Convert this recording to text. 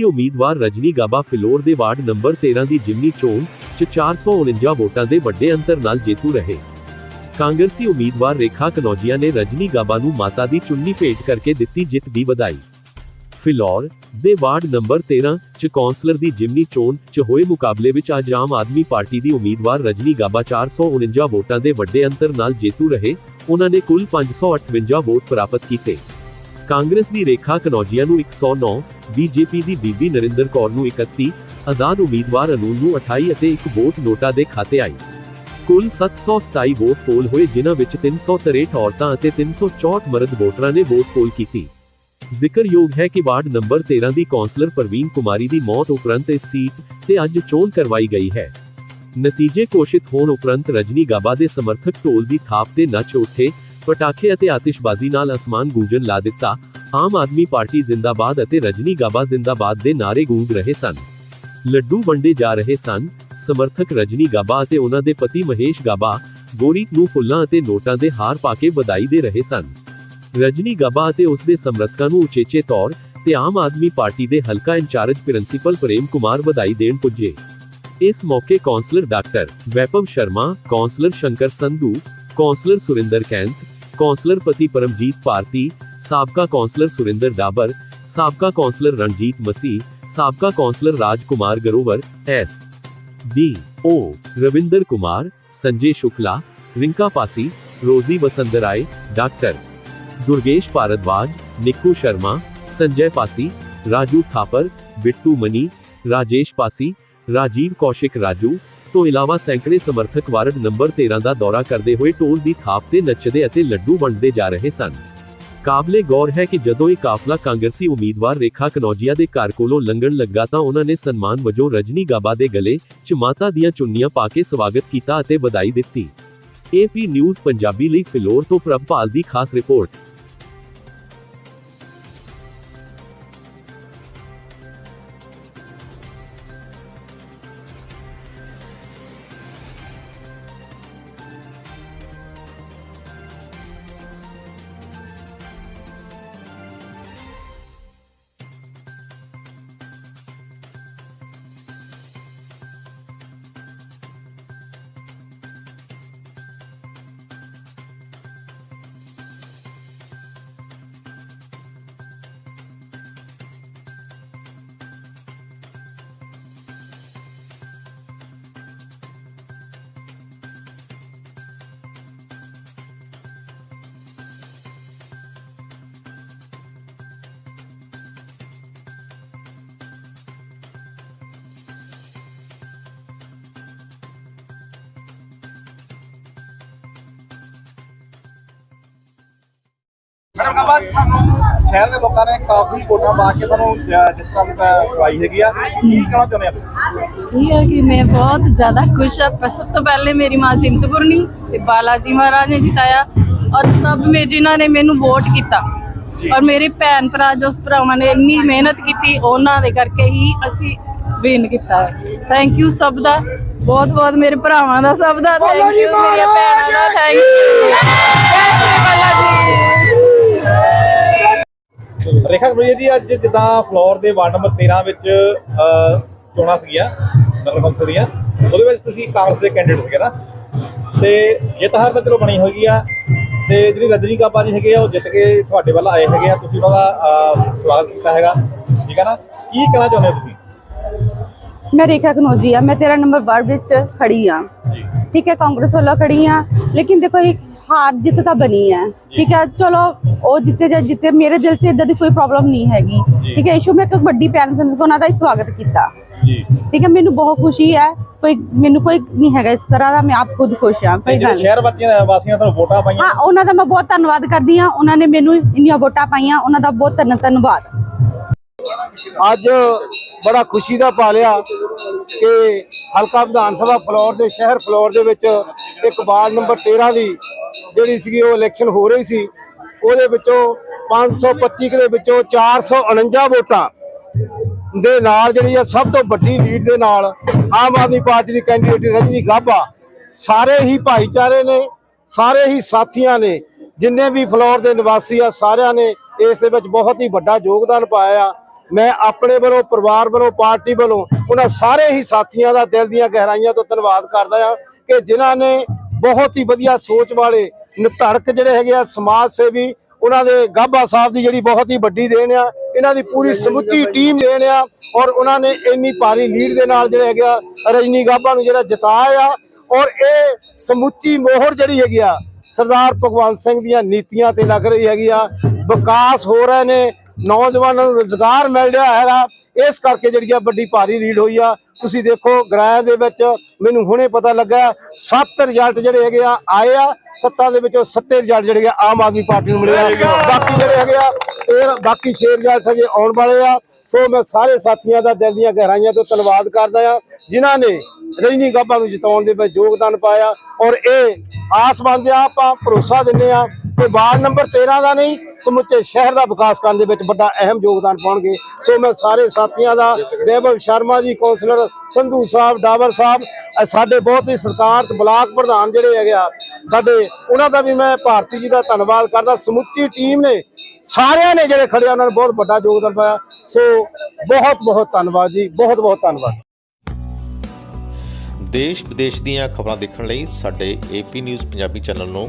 ਦੀ ਉਮੀਦਵਾਰ ਰਜਨੀ ਗਾਬਾ ਫਿਲੌਰ ਦੇ ward number 13 ਦੀ ਜਿਮਨੀ ਚੋਣ 'ਚ 449 ਵੋਟਾਂ ਦੇ ਵੱਡੇ ਅੰਤਰ ਨਾਲ ਜੇਤੂ ਰਹੇ। ਕਾਂਗਰਸੀ ਉਮੀਦਵਾਰ ਰੇਖਾ ਕਨੌਜੀਆ ਨੇ ਰਜਨੀ ਗਾਬਾ ਨੂੰ ਮਾਤਾ ਦੀ ਚੁੰਨੀ ਭੇਟ ਕਰਕੇ ਦਿੱਤੀ ਜਿੱਤ ਦੀ ਵਧਾਈ। ਫਿਲੌਰ ਦੇ ਵਾਰਡ ਨੰਬਰ 13 ਚ ਕੌਂਸਲਰ ਦੀ ਜਿਮਨੀ ਚੋਣ ਚ ਹੋਏ ਮੁਕਾਬਲੇ ਵਿੱਚ ਅੱਜ ਆਮ ਆਦਮੀ ਪਾਰਟੀ ਦੀ ਉਮੀਦਵਾਰ ਰਜਨੀ ਗਾਬਾ 449 ਵੋਟਾਂ ਦੇ ਵੱਡੇ ਅੰਤਰ ਨਾਲ ਜੇਤੂ ਰਹੇ। ਉਹਨਾਂ ਨੇ ਕੁੱਲ 558 ਵੋਟ ਪ੍ਰਾਪਤ ਕੀਤੇ। ਕਾਂਗਰਸ ਦੀ ਰੇਖਾ ਕਨੌਜੀਆ ਨੂੰ 109 ਬੀਜੇਪੀ ਦੀ ਬੀਬੀ ਨਰਿੰਦਰ ਕੌਰ ਨੂੰ 31 ਆਜ਼ਾਦ ਉਮੀਦਵਾਰ ਅਨੂਨ ਨੂੰ 28 ਅਤੇ ਇੱਕ ਵੋਟ ਨੋਟਾ ਦੇ ਖਾਤੇ ਆਈ ਕੁੱਲ 727 ਵੋਟ ਪੋਲ ਹੋਏ, ਜਿਨ੍ਹਾਂ ਵਿੱਚ 363 ਔਰਤਾਂ ਅਤੇ 364 ਮਰਦ ਵੋਟਰਾਂ ਨੇ ਵੋਟ ਪੋਲ ਕੀਤੀ। ਜ਼ਿਕਰਯੋਗ ਹੈ ਕਿ ਵਾਰਡ ਨੰਬਰ 13 ਦੀ ਕੌਂਸਲਰ ਪ੍ਰਵੀਨ ਕੁਮਾਰੀ ਦੀ ਮੌਤ ਉਪਰੰਤ ਇਸ ਸੀਟ ਤੇ ਅੱਜ ਚੋਣ ਕਰਵਾਈ ਗਈ ਹੈ। ਨਤੀਜੇ ਘੋਸ਼ਿਤ ਹੋਣ ਉਪਰੰਤ ਰਜਨੀ ਗਾਬਾ ਦੇ ਸਮਰਥਕ ਢੋਲ ਦੀ ਥਾਪ ਤੇ ਨੱਚ ਉੱਠੇ ਪਟਾਖੇ ਅਤੇ ਆਤਿਸ਼ਬਾਜ਼ੀ ਨਾਲ ਅਸਮਾਨ ਗੂੰਜਣ ਲਾ ਦਿੱਤਾ, ਆਮ ਆਦਮੀ ਪਾਰਟੀ ਜ਼ਿੰਦਾਬਾਦ ਅਤੇ ਰਜਨੀ ਗਾਬਾ ਜ਼ਿੰਦਾਬਾਦ ਦੇ ਨਾਰੇ ਗੂੰਜ ਰਹੇ ਸਨ। ਲੱਡੂ ਵੰਡੇ ਜਾ ਰਹੇ ਸਨ, ਸਮਰਥਕ ਰਜਨੀ ਗਾਬਾ ਅਤੇ ਉਹਨਾਂ ਦੇ ਪਤੀ ਮਹੇਸ਼ ਗਾਬਾ ਗੋਰੀ ਨੂੰ ਫੁੱਲਾਂ ਅਤੇ ਨੋਟਾਂ ਦੇ ਹਾਰ ਪਾ ਕੇ ਵਧਾਈ ਦੇ ਰਹੇ ਸਨ। ਰਜਨੀ ਗਾਬਾ ਅਤੇ ਉਸ ਦੇ ਸਮਰਥਕਾਂ ਨੂੰ ਉਚੇਚੇ ਤੌਰ ਤੇ ਆਮ ਆਦਮੀ ਪਾਰਟੀ ਦੇ ਹਲਕਾ ਇੰਚਾਰਜ ਪ੍ਰਿੰਸੀਪਲ ਪ੍ਰੇਮ ਕੁਮਾਰ ਵਧਾਈ ਦੇਣ ਪੁੱਜੇ। ਇਸ ਮੌਕੇ councillor doctor Vaibhav Sharma, councillor Shankar Sandhu, councillor Surinder ਕੈਂਤ councillor पति परमजीत पारती सबका कौंसलर सुरेंद्र डाबर, सबका कौंसलर रणजीत मसी सबका councillor Rajkumar Grover, S. D O. Ravinder Kumar, Sanjay Shukla, Rinka Pasi, Rozy Basant Rai, doctor. Durgesh Bhardwaj Niku Sharma, Sanjay Pasi, Raju Thapar, Bittu Mani, Rajesh Pasi, Rajiv Kaushik Raju ਤੋਂ ਇਲਾਵਾ ਸੈਂਕੜੇ ਸਮਰਥਕ ward number 13 ਦਾ ਦੌਰਾ ਕਰਦੇ ਹੋਏ toll ਦੀ ਥਾਪ ਤੇ ਨੱਚਦੇ ਅਤੇ ਲੱਡੂ ਵੰਡਦੇ ਜਾ ਰਹੇ ਸਨ। ਕਾਬਲੇ ਗੌਰ ਹੈ ਕਿ ਜਦੋਂ ਇਹ ਕਾਫਲਾ ਕਾਂਗਰਸੀ ਉਮੀਦਵਾਰ ਰੇਖਾ ਕਨੌਜੀਆ ਦੇ ਘਰ ਕੋਲੋਂ ਲੰਘਣ ਲੱਗਾ ਤਾਂ ਉਹਨਾਂ ਨੇ ਸਨਮਾਨ ਵਜੋਂ ਰਜਨੀ ਗਾਬਾ ਦੇ ਗਲੇ 'ਚ ਮਾਤਾ ਦੀਆਂ ਚੁੰਨੀਆਂ ਪਾ ਕੇ ਸਵਾਗਤ ਕੀਤਾ ਅਤੇ ਵਧਾਈ ਦਿੱਤੀ। ਏਪੀ ਨਿਊਜ਼ ਪੰਜਾਬੀ ਲਈ ਫਿਲੌਰ ਤੋਂ ਪ੍ਰਭਪਾਲ ਦੀ ਖਾਸ ਰਿਪੋਰਟ। ਮੈਡਮ ਕਾਬਾ ਤੁਹਾਨੂੰ ਸ਼ਹਿਰ ਦੇ ਲੋਕਾਂ ਨੇ ਕਾਫੀ ਵੋਟਾਂ ਪਾ ਕੇ ਤੁਹਾਨੂੰ ਜਿਸ ਤਰ੍ਹਾਂ ਕਰਵਾਈ ਹੈਗੀ ਆ। ਕੀ ਕਹਿਣਾ ਚਾਹੁੰਦੇ ਆ? ਇਹ ਹੈ ਕਿ ਮੈਂ ਬਹੁਤ ਜ਼ਿਆਦਾ ਖੁਸ਼ ਹਾਂ। ਸਭ ਤੋਂ ਪਹਿਲੇ ਮੇਰੀ ਮਾਂ ਚਿੰਤਪੁਰਨੀ ਤੇ ਬਾਲਾ ਜੀ ਮਹਾਰਾਜ ਨੇ ਜਿਤਾਇਆ ਔਰ ਸਭ ਮੇ ਜਿਨ੍ਹਾਂ ਨੇ ਮੈਨੂੰ ਵੋਟ ਕੀਤਾ ਔਰ ਮੇਰੇ ਭੈਣ ਭਰਾ ਜੋ ਭਰਾਵਾਂ ਨੇ ਇੰਨੀ ਮਿਹਨਤ ਕੀਤੀ ਉਹਨਾਂ ਦੇ ਕਰਕੇ ਹੀ ਅਸੀਂ ਵਿਨ ਕੀਤਾ ਹੈ। ਥੈਂਕ ਯੂ ਸਭ ਦਾ। ਬਹੁਤ ਬਹੁਤ ਮੇਰੇ ਭਰਾਵਾਂ ਦਾ ਸਭ ਦਾ। ਥੈਂਕ ਯੂ ਮੇਰੀਆਂ ਭੈਣਾਂ ਦਾ। ਥੈਂਕ ਯੂ ਜੈ ਸ਼੍ਰੀ ਬਾਲਾ ਜੀ ਰੇਖਾ ਕਬਰੀਆ ਜੀ ਅੱਜ ਜਿੱਦਾਂ ਫਲੋਰ ਦੇ ਵਾਰਡ ਨੰਬਰ 13 ਵਿੱਚ ਚੋਣਾਂ ਸੀਗੀਆਂ ਨਗਰ ਕੌਂਸਲ ਦੀਆਂ। ਉਹਦੇ ਵਿੱਚ ਤੁਸੀਂ ਕਾਂਗਰਸ ਦੇ ਕੈਂਡੀਡੇਟ ਸੀਗੇ ਨਾ। ਤੇ ਜਿੱਤ ਹਾਰ ਤਾਂ ਚਲੋ ਬਣੀ ਹੋਈ ਆ। ਤੇ ਜਿਹੜੀ ਰਜਨੀ ਕਾਪਾ ਜੀ ਹੈਗੇ ਆ ਉਹ ਜਿੱਤ ਕੇ ਤੁਹਾਡੇ ਵੱਲ ਆਏ ਹੈਗੇ ਆ। ਤੁਸੀਂ ਉਹਨਾਂ ਦਾ ਸਵਾਗਤ ਕੀਤਾ ਹੈਗਾ। ਠੀਕ ਹੈ ਨਾ? ਕੀ ਕਹਿਣਾ ਚਾਹੁੰਦੇ ਹੋ ਤੁਸੀਂ? ਮੈਂ ਰੇਖਾ ਕਨੋਜੀ ਆ। ਮੈਂ 13 ਨੰਬਰ ਵਾਰਡ ਵਿੱਚ ਖੜੀ ਆ। ਠੀਕ ਹੈ ਕਾਂਗਰਸ ਵੱਲੋਂ ਖੜੀ ਆ। ਲੇਕਿਨ ਦੇਖੋ ਇੱਕ ਹਾਰ ਜਿੱਤ ਤਾਂ ਬਣੀ ਹੈ। ਠੀਕ ਹੈ ਚਲੋ ਉਹ ਜਿੱਤੇ ਜਾਂ ਜਿੱਤੇ ਮੇਰੇ ਦਿਲ 'ਚ ਇਦਾਂ ਦੀ ਕੋਈ ਪ੍ਰੋਬਲਮ ਨਹੀਂ ਹੈਗੀ। ਠੀਕ ਹੈ ਇਸ਼ੂ ਮੈਂ ਇੱਕ ਵੱਡੀ ਭੈਣ ਸਮਝ ਕੇ ਉਹਨਾਂ ਦਾ ਸਵਾਗਤ ਕੀਤਾ। ਠੀਕ ਹੈ ਮੈਨੂੰ ਬਹੁਤ ਖੁਸ਼ੀ ਹੈ ਕੋਈ ਮੈਨੂੰ ਕੋਈ ਨਹੀਂ ਹੈਗਾ ਇਸ ਤਰ੍ਹਾਂ ਦਾ ਮੈਂ ਆਪ ਖੁਦ ਖੁਸ਼ ਹਾਂ ਤੇ ਕੋਈ ਗੱਲ। ਸ਼ਹਿਰ ਵਾਸੀਆਂ ਵਾਸੀਆਂ ਤੁਹਾਨੂੰ ਵੋਟਾਂ ਪਾਈਆਂ। ਹਾਂ ਉਹਨਾਂ ਦਾ ਮੈਂ ਬਹੁਤ ਧੰਨਵਾਦ ਕਰਦੀ ਹਾਂ ਉਹਨਾਂ ਨੇ ਮੈਨੂੰ ਇੰਨੀਆਂ ਵੋਟਾਂ ਪਾਈਆਂ ਉਹਨਾਂ ਦਾ ਬਹੁਤ ਧੰਨ ਧੰਨਵਾਦ। ਅੱਜ ਬੜਾ ਖੁਸ਼ੀ ਦਾ ਪਾਲਿਆ ਕਿ ਹਲਕਾ ਵਿਧਾਨ ਸਭਾ ਫਲੋਰ ਦੇ ਸ਼ਹਿਰ ਫਲੋਰ ਦੇ ਵਿੱਚ ਇੱਕ ਵਾਰਡ ਨੰਬਰ 13 ਦੀ ਜਿਹੜੀ ਸੀਗੀ ਉਹ ਇਲੈਕਸ਼ਨ ਹੋ ਰਹੀ ਸੀ, ਉਹਦੇ ਵਿੱਚੋਂ 525 ਦੇ ਵਿੱਚੋਂ 449 ਵੋਟਾਂ ਦੇ ਨਾਲ ਜਿਹੜੀ ਆ ਸਭ ਤੋਂ ਵੱਡੀ ਲੀਡ ਦੇ ਨਾਲ ਆਮ ਆਦਮੀ ਪਾਰਟੀ ਦੀ ਕੈਂਡੀਡੇਟ ਰਜਨੀ ਗਾਬਾ, ਸਾਰੇ ਹੀ ਭਾਈਚਾਰੇ ਨੇ, ਸਾਰੇ ਹੀ ਸਾਥੀਆਂ ਨੇ, ਜਿੰਨੇ ਵੀ ਫਲੋਰ ਦੇ ਨਿਵਾਸੀ ਆ, ਸਾਰਿਆਂ ਨੇ ਇਸ ਦੇ ਵਿੱਚ ਬਹੁਤ ਹੀ ਵੱਡਾ ਯੋਗਦਾਨ ਪਾਇਆ। ਆ ਮੈਂ ਆਪਣੇ ਵੱਲੋਂ, ਪਰਿਵਾਰ ਵੱਲੋਂ, ਪਾਰਟੀ ਵੱਲੋਂ ਉਹਨਾਂ ਸਾਰੇ ਹੀ ਸਾਥੀਆਂ ਦਾ ਦਿਲ ਦੀਆਂ ਗਹਿਰਾਈਆਂ ਤੋਂ ਧੰਨਵਾਦ ਕਰਦਾ ਹਾਂ ਕਿ ਜਿਨ੍ਹਾਂ ਨੇ ਬਹੁਤ ਹੀ ਵਧੀਆ ਸੋਚ ਵਾਲੇ ਨਿਧੜਕ ਜਿਹੜੇ ਹੈਗੇ ਆ ਸਮਾਜ ਸੇਵੀ, ਉਹਨਾਂ ਦੇ ਗਾਬਾ ਸਾਹਿਬ ਦੀ ਜਿਹੜੀ ਬਹੁਤ ਹੀ ਵੱਡੀ ਦੇਣ ਆ, ਇਹਨਾਂ ਦੀ ਪੂਰੀ ਸਮੁੱਚੀ ਟੀਮ ਦੇਣ ਆ, ਔਰ ਉਹਨਾਂ ਨੇ ਇੰਨੀ ਭਾਰੀ ਲੀਡ ਦੇ ਨਾਲ ਜਿਹੜੇ ਹੈਗੇ ਆ, ਰਜਨੀ ਗਾਬਾ ਨੂੰ ਜਿਹੜਾ ਜਿਤਾਇਆ ਔਰ ਇਹ ਸਮੁੱਚੀ ਮੋਹਰ ਜਿਹੜੀ ਹੈਗੀ ਆ, ਸਰਦਾਰ ਭਗਵੰਤ ਸਿੰਘ ਦੀਆਂ ਨੀਤੀਆਂ ਤੇ ਲੱਗ ਰਹੀ ਹੈਗੀ ਆ, ਵਿਕਾਸ ਹੋ ਰਹੇ ਨੇ, ਨੌਜਵਾਨਾਂ ਨੂੰ ਰੋਜ਼ਗਾਰ ਮਿਲ ਰਿਹਾ ਹੈਗਾ, ਇਸ ਕਰਕੇ ਜਿਹੜੀ ਆ ਵੱਡੀ ਭਾਰੀ ਲੀਡ ਹੋਈ ਆ ਤੁਸੀਂ ਦੇਖੋ ਗ੍ਰਾਹ ਦੇ ਵਿੱਚ ਮੈਨੂੰ ਹੁਣੇ ਪਤਾ ਲੱਗਾ ਸੱਤ ਰਿਜ਼ਲਟ ਜਿਹੜੇ ਹੈਗੇ ਆ ਆਏ ਆ। ਸੱਤਾਂ ਦੇ ਵਿੱਚੋਂ ਸੱਤੇ ਰਿਜ਼ਲਟ ਜਿਹੜੇ ਆ ਆਮ ਆਦਮੀ ਪਾਰਟੀ ਨੂੰ ਮਿਲੇ ਆ। ਬਾਕੀ ਜਿਹੜੇ ਹੈਗੇ ਆ ਇਹ ਬਾਕੀ 6 ਰਿਜ਼ਲਟ ਹਜੇ ਆਉਣ ਵਾਲੇ ਆ। ਸੋ ਮੈਂ ਸਾਰੇ ਸਾਥੀਆਂ ਦਾ ਦਿਲ ਦੀਆਂ ਗਹਿਰਾਈਆਂ ਤੋਂ ਧੰਨਵਾਦ ਕਰਦਾ ਆ ਜਿਨ੍ਹਾਂ ਨੇ ਰਜਨੀ ਗਾਬਾ ਨੂੰ ਜਿਤਾਉਣ ਦੇ ਵਿੱਚ ਯੋਗਦਾਨ ਪਾਇਆ। ਔਰ ਇਹ ਆਸ ਮੰਨਦੇ ਆ ਆਪਾਂ ਭਰੋਸਾ ਦਿੰਦੇ ਆ ਕਿ ਵਾਰਡ ਨੰਬਰ 13 ਦਾ ਨਹੀਂ, ਸਮੁੱਚੇ ਸ਼ਹਿਰ ਦਾ ਵਿਕਾਸ ਕਰਨ ਦੇ ਵਿੱਚ ਵੱਡਾ ਅਹਿਮ ਯੋਗਦਾਨ ਪਾਉਣਗੇ। ਸੋ ਮੈਂ ਸਾਰੇ ਸਾਥੀਆਂ ਦਾ ਵੈਭਵ ਸ਼ਰਮਾ ਜੀ, ਕੌਂਸਲਰ ਸੰਧੂ ਸਾਹਿਬ ਡਾਵਰ ਸਾਹਿਬ ਸਾਡੇ ਬਹੁਤ ਹੀ ਸਰਕਾਰ ਬਲਾਕ ਪ੍ਰਧਾਨ ਜਿਹੜੇ ਹੈਗੇ ਆ, ਸਾਡੇ, ਉਹਨਾਂ ਦਾ ਵੀ ਮੈਂ ਭਾਰਤੀ ਜੀ ਦਾ ਧੰਨਵਾਦ ਕਰਦਾ। ਸਮੁੱਚੀ ਟੀਮ ਨੇ, ਸਾਰਿਆਂ ਨੇ ਜਿਹੜੇ ਖੜੇ ਉਹਨਾਂ ਨੇ ਬਹੁਤ ਵੱਡਾ ਯੋਗਦਾਨ ਪਾਇਆ। ਸੋ ਬਹੁਤ ਬਹੁਤ ਧੰਨਵਾਦ ਜੀ, ਬਹੁਤ ਬਹੁਤ ਧੰਨਵਾਦ। ਦੇਸ਼ ਵਿਦੇਸ਼ ਦੀਆਂ ਖਬਰਾਂ ਦੇਖਣ ਲਈ ਸਾਡੇ ਏਪੀ ਨਿਊਜ਼ ਪੰਜਾਬੀ ਚੈਨਲ ਨੂੰ